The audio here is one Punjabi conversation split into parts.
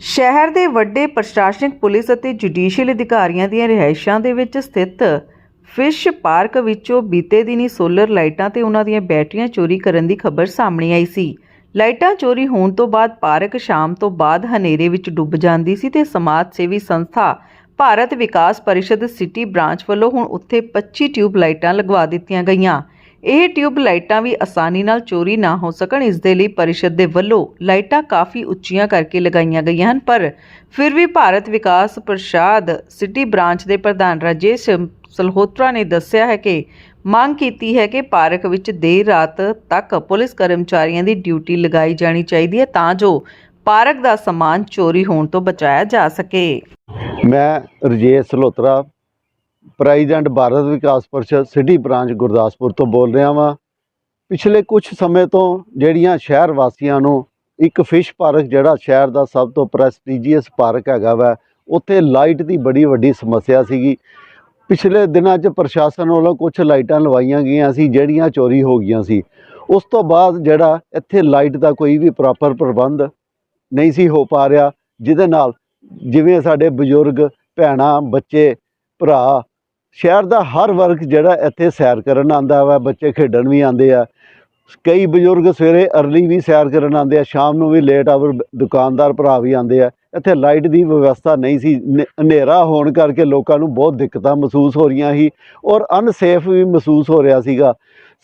ਸ਼ਹਿਰ ਦੇ ਵੱਡੇ ਪ੍ਰਸ਼ਾਸਨਿਕ ਪੁਲਿਸ ਅਤੇ ਜੁਡੀਸ਼ੀਅਲ ਅਧਿਕਾਰੀਆਂ ਦੀਆਂ ਰਿਹਾਇਸ਼ਾਂ ਦੇ ਵਿੱਚ ਸਥਿਤ ਫਿਸ਼ ਪਾਰਕ ਵਿੱਚੋਂ ਬੀਤੇ ਦਿਨੀ ਸੋਲਰ ਲਾਈਟਾਂ ਤੇ ਉਹਨਾਂ ਦੀਆਂ ਬੈਟਰੀਆਂ ਚੋਰੀ ਕਰਨ ਦੀ ਖਬਰ ਸਾਹਮਣੇ ਆਈ ਸੀ। ਲਾਈਟਾਂ ਚੋਰੀ ਹੋਣ ਤੋਂ ਬਾਅਦ ਪਾਰਕ ਸ਼ਾਮ ਤੋਂ ਬਾਅਦ ਹਨੇਰੇ ਵਿੱਚ ਡੁੱਬ ਜਾਂਦੀ ਸੀ ਤੇ ਸਮਾਜ ਸੇਵੀ ਸੰਸਥਾ ਭਾਰਤ ਵਿਕਾਸ ਪਰਿਸ਼ਦ ਸਿਟੀ ਬ੍ਰਾਂਚ ਵੱਲੋਂ ਹੁਣ ਉੱਥੇ 25 ਟਿਊਬ ਲਾਈਟਾਂ ਲਗਵਾ ਦਿੱਤੀਆਂ ਗਈਆਂ। ਇਹ ਟਿਊਬ ਲਾਈਟਾਂ ਵੀ ਆਸਾਨੀ ਨਾਲ ਚੋਰੀ ਨਾ ਹੋ ਸਕਣ। ਇਸ ਦੇ ਲਈ ਪਰਿਸ਼ਦ ਦੇ ਵੱਲੋਂ ਲਾਈਟਾਂ ਕਾਫੀ ਉੱਚੀਆਂ ਕਰਕੇ ਲਗਾਈਆਂ ਗਈਆਂ ਹਨ, ਪਰ ਫਿਰ ਵੀ ਭਾਰਤ ਵਿਕਾਸ ਪ੍ਰਸ਼ਾਦ ਸਿਟੀ ਬ੍ਰਾਂਚ ਦੇ ਪ੍ਰਧਾਨ ਰਾਜੇਸ਼ ਸਲਹੋਤਰਾ ਨੇ ਦੱਸਿਆ ਹੈ ਕਿ ਮੰਗ ਕੀਤੀ ਹੈ ਕਿ ਪਾਰਕ ਵਿੱਚ ਦੇਰ ਰਾਤ ਤੱਕ ਪੁਲਿਸ ਕਰਮਚਾਰੀਆਂ ਦੀ ਡਿਊਟੀ ਲਗਾਈ ਜਾਣੀ ਚਾਹੀਦੀ ਹੈ ਤਾਂ ਜੋ ਪਾਰਕ ਦਾ ਸਮਾਨ ਚੋਰੀ ਹੋਣ ਤੋਂ ਬਚਾਇਆ ਜਾ ਸਕੇ। ਮੈਂ Rajesh Salotra president Bharat Vikas Parishad city branch Gurdaspur ਤੋਂ ਬੋਲ ਰਿਹਾ ਵਾਂ। ਪਿਛਲੇ ਕੁਝ ਸਮੇਂ ਤੋਂ ਜਿਹੜੀਆਂ ਸ਼ਹਿਰ ਵਾਸੀਆਂ ਨੂੰ ਇੱਕ ਫਿਸ਼ ਪਾਰਕ ਜਿਹੜਾ ਸ਼ਹਿਰ ਦਾ ਸਭ ਤੋਂ ਪ੍ਰੈਸਟੀਜੀਅਸ ਪਾਰਕ ਹੈਗਾ ਵਾ, ਉੱਥੇ ਲਾਈਟ ਦੀ ਬੜੀ ਵੱਡੀ ਸਮੱਸਿਆ ਸੀਗੀ। ਪਿਛਲੇ ਦਿਨਾਂ 'ਚ ਪ੍ਰਸ਼ਾਸਨ ਵੱਲੋਂ ਕੁਝ ਲਾਈਟਾਂ ਲਵਾਈਆਂ ਗਈਆਂ ਸੀ, ਜਿਹੜੀਆਂ ਚੋਰੀ ਹੋ ਗਈਆਂ ਸੀ। ਉਸ ਤੋਂ ਬਾਅਦ ਜਿਹੜਾ ਇੱਥੇ ਲਾਈਟ ਦਾ ਕੋਈ ਵੀ ਪ੍ਰੋਪਰ ਪ੍ਰਬੰਧ ਨਹੀਂ ਸੀ ਹੋ ਪਾ ਰਿਹਾ, ਜਿਹਦੇ ਨਾਲ ਜਿਵੇਂ ਸਾਡੇ ਬਜ਼ੁਰਗ, ਭੈਣਾਂ, ਬੱਚੇ, ਭਰਾ ਸ਼ਹਿਰ ਦਾ ਹਰ ਵਰਗ ਜਿਹੜਾ ਇੱਥੇ ਸੈਰ ਕਰਨ ਆਂਦਾ ਵਾ, ਬੱਚੇ ਖੇਡਣ ਵੀ ਆਂਦੇ ਆ। ਕਈ ਬਜ਼ੁਰਗ ਸਵੇਰੇ ਅਰਲੀ ਵੀ ਸੈਰ ਕਰਨ ਆਂਦੇ ਆ, ਸ਼ਾਮ ਨੂੰ ਵੀ ਲੇਟ ਆਵਰ ਦੁਕਾਨਦਾਰ ਭਰਾ ਵੀ ਆਂਦੇ ਆ। ਇੱਥੇ ਲਾਈਟ ਦੀ ਵਿਵਸਥਾ ਨਹੀਂ ਸੀ, ਨ- ਹਨੇਰਾ ਹੋਣ ਕਰਕੇ ਲੋਕਾਂ ਨੂੰ ਬਹੁਤ ਦਿੱਕਤਾਂ ਮਹਿਸੂਸ ਹੋ ਰਹੀਆਂ ਸੀ ਔਰ ਅਨਸੇਫ ਵੀ ਮਹਿਸੂਸ ਹੋ ਰਿਹਾ ਸੀਗਾ।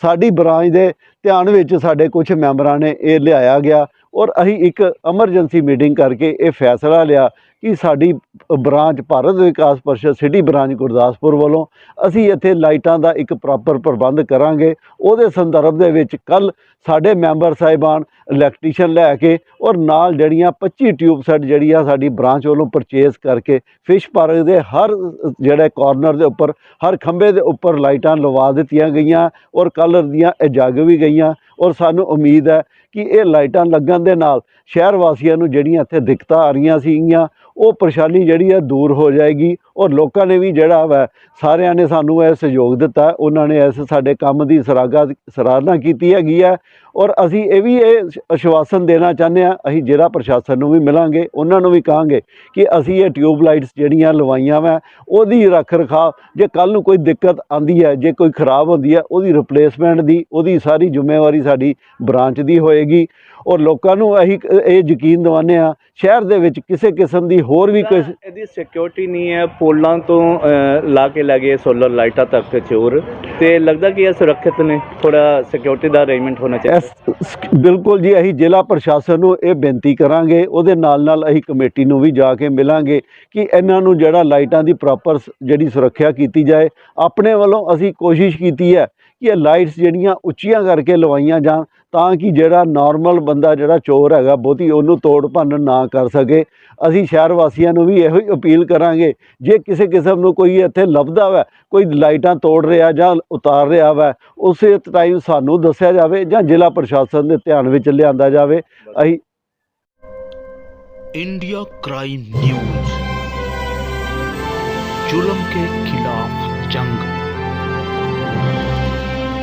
ਸਾਡੀ ਬ੍ਰਾਂਚ ਦੇ ਧਿਆਨ ਵਿੱਚ ਸਾਡੇ ਕੁਝ ਮੈਂਬਰਾਂ ਨੇ ਇਹ ਲਿਆਇਆ ਗਿਆ। ਔਰ ਅਸੀਂ ਇੱਕ ਐਮਰਜੈਂਸੀ ਮੀਟਿੰਗ ਕਰਕੇ ਇਹ ਫੈਸਲਾ ਲਿਆ ਕਿ ਸਾਡੀ branch Bharat Vikas Parishad city branch Gurdaspur ਵੱਲੋਂ ਅਸੀਂ ਇੱਥੇ ਲਾਈਟਾਂ ਦਾ ਇੱਕ ਪ੍ਰੋਪਰ ਪ੍ਰਬੰਧ ਕਰਾਂਗੇ। ਉਹਦੇ ਸੰਦਰਭ ਦੇ ਵਿੱਚ ਕੱਲ ਸਾਡੇ ਮੈਂਬਰ ਸਾਹਿਬਾਨ ਇਲੈਕਟ੍ਰੀਸ਼ੀਅਨ ਲੈ ਕੇ ਔਰ ਨਾਲ ਜਿਹੜੀਆਂ 25 ਟਿਊਬ ਸੈੱਟ ਜਿਹੜੀ ਆ ਸਾਡੀ ਬ੍ਰਾਂਚ ਵੱਲੋਂ ਪਰਚੇਸ ਕਰਕੇ ਫਿਸ਼ ਪਾਰਕ ਦੇ ਹਰ ਜਿਹੜੇ ਕਾਰਨਰ ਦੇ ਉੱਪਰ, ਹਰ ਖੰਭੇ ਦੇ ਉੱਪਰ ਲਾਈਟਾਂ ਲਵਾ ਦਿੱਤੀਆਂ ਗਈਆਂ ਔਰ ਕਲਰ ਦੀਆਂ ਇਹ ਜਗ ਵੀ ਗਈਆਂ ਔਰ ਸਾਨੂੰ ਉਮੀਦ ਹੈ ਕਿ ਇਹ ਲਾਈਟਾਂ ਲੱਗਣ ਦੇ ਨਾਲ ਸ਼ਹਿਰ ਵਾਸੀਆਂ ਨੂੰ ਜਿਹੜੀਆਂ ਇੱਥੇ ਦਿੱਕਤਾਂ ਆ ਰਹੀਆਂ ਸੀਗੀਆਂ, ਉਹ ਪਰੇਸ਼ਾਨੀ ਜਿਹੜੀ ਹੈ ਦੂਰ ਹੋ ਜਾਏਗੀ ਔਰ ਲੋਕਾਂ ਨੇ ਵੀ ਜਿਹੜਾ ਵਾ ਸਾਰਿਆਂ ਨੇ ਸਾਨੂੰ ਇਹ ਸਹਿਯੋਗ ਦਿੱਤਾ, ਉਹਨਾਂ ਨੇ ਇਸ ਸਾਡੇ ਕੰਮ ਦੀ ਸਰਾਗਾ, ਸਰਾਹਨਾ ਕੀਤੀ ਹੈਗੀ ਹੈ ਔਰ ਅਸੀਂ ਇਹ ਵੀ ਇਹ ਆਸ਼ਵਾਸਨ ਦੇਣਾ ਚਾਹੁੰਦੇ ਹਾਂ, ਅਸੀਂ ਜ਼ਿਲ੍ਹਾ ਪ੍ਰਸ਼ਾਸਨ ਨੂੰ ਵੀ ਮਿਲਾਂਗੇ, ਉਹਨਾਂ ਨੂੰ ਵੀ ਕਹਾਂਗੇ ਕਿ ਅਸੀਂ ਇਹ ਟਿਊਬ ਲਾਈਟਸ ਜਿਹੜੀਆਂ ਲਵਾਈਆਂ ਵਾ, ਉਹਦੀ ਰੱਖ ਰਖਾਵ ਜੇ ਕੱਲ ਨੂੰ ਕੋਈ ਦਿੱਕਤ ਆਂਦੀ ਹੈ, ਜੇ ਕੋਈ ਖਰਾਬ ਹੁੰਦੀ ਹੈ, ਉਹਦੀ ਰਿਪਲੇਸਮੈਂਟ ਦੀ, ਉਹਦੀ ਸਾਰੀ ਜ਼ਿੰਮੇਵਾਰੀ ਸਾਡੀ ਬ੍ਰਾਂਚ ਦੀ ਹੋਏ ਹੋਏਗੀ। ਔਰ ਲੋਕਾਂ ਨੂੰ ਅਸੀਂ ਇਹ ਯਕੀਨ ਦਿਵਾਉਂਦੇ ਆ ਸ਼ਹਿਰ ਦੇ ਵਿੱਚ ਕਿਸੇ ਕਿਸਮ ਦੀ ਹੋਰ ਵੀ ਕੋਈ ਇਹਦੀ ਸਿਕਿਉਰਿਟੀ ਨਹੀਂ ਹੈ। ਪੋਲਾਂ ਤੋਂ ਲਾ ਕੇ ਲੱਗੇ ਸੋਲਰ ਲਾਈਟਾਂ ਤੱਕ ਚੋਰ। ਤੇ ਲੱਗਦਾ ਕਿ ਇਹ ਸੁਰੱਖਿਅਤ ਨੇ। ਥੋੜਾ ਸਿਕਿਉਰਿਟੀ ਦਾ ਅਰੇਂਜਮੈਂਟ ਹੋਣਾ ਚਾਹੀਦਾ। ਬਿਲਕੁਲ ਜੀ ਅਸੀਂ ਜ਼ਿਲ੍ਹਾ ਪ੍ਰਸ਼ਾਸਨ ਨੂੰ ਇਹ ਬੇਨਤੀ ਕਰਾਂਗੇ। ਉਹਦੇ ਨਾਲ ਨਾਲ ਅਸੀਂ ਕਮੇਟੀ ਨੂੰ ਵੀ ਜਾ ਕੇ ਮਿਲਾਂਗੇ ਕਿ ਇਹਨਾਂ ਨੂੰ ਜਿਹੜਾ ਲਾਈਟਾਂ ਦੀ ਪ੍ਰੋਪਰ ਜਿਹੜੀ ਸੁਰੱਖਿਆ ਕੀਤੀ ਜਾਏ ਆਪਣੇ ਵੱਲੋਂ ਅਸੀਂ ਕੋਸ਼ਿਸ਼ ਕੀਤੀ ਹੈ ਕਿ ਇਹ ਲਾਈਟਸ ਜਿਹੜੀਆਂ ਉੱਚੀਆਂ ਕਰਕੇ ਲਵਾਈਆਂ ਜਾਣ ਤਾਂ ਕਿ ਜਿਹੜਾ ਨਾਰਮਲ ਬੰਦਾ ਜਿਹੜਾ ਚੋਰ ਹੈਗਾ ਬਹੁਤੀ ਉਹਨੂੰ ਤੋੜ ਭੰਨ ਨਾ ਕਰ ਸਕੇ ਅਸੀਂ ਸ਼ਹਿਰ ਵਾਸੀਆਂ ਨੂੰ ਵੀ ਇਹੋ ਹੀ ਅਪੀਲ ਕਰਾਂਗੇ ਜੇ ਕਿਸੇ ਕਿਸਮ ਨੂੰ ਕੋਈ ਇੱਥੇ ਲੱਭਦਾ ਵਾ ਕੋਈ ਲਾਈਟਾਂ ਤੋੜ ਰਿਹਾ ਜਾਂ ਉਤਾਰ ਰਿਹਾ ਵਾ ਉਸੇ ਟਾਈਮ ਸਾਨੂੰ ਦੱਸਿਆ ਜਾਵੇ ਜਾਂ ਜ਼ਿਲ੍ਹਾ ਪ੍ਰਸ਼ਾਸਨ ਦੇ ਧਿਆਨ ਵਿੱਚ ਲਿਆਂਦਾ ਜਾਵੇ ਅਸੀਂ इंडिया क्राइम न्यूज जुल्म के खिलाफ जंग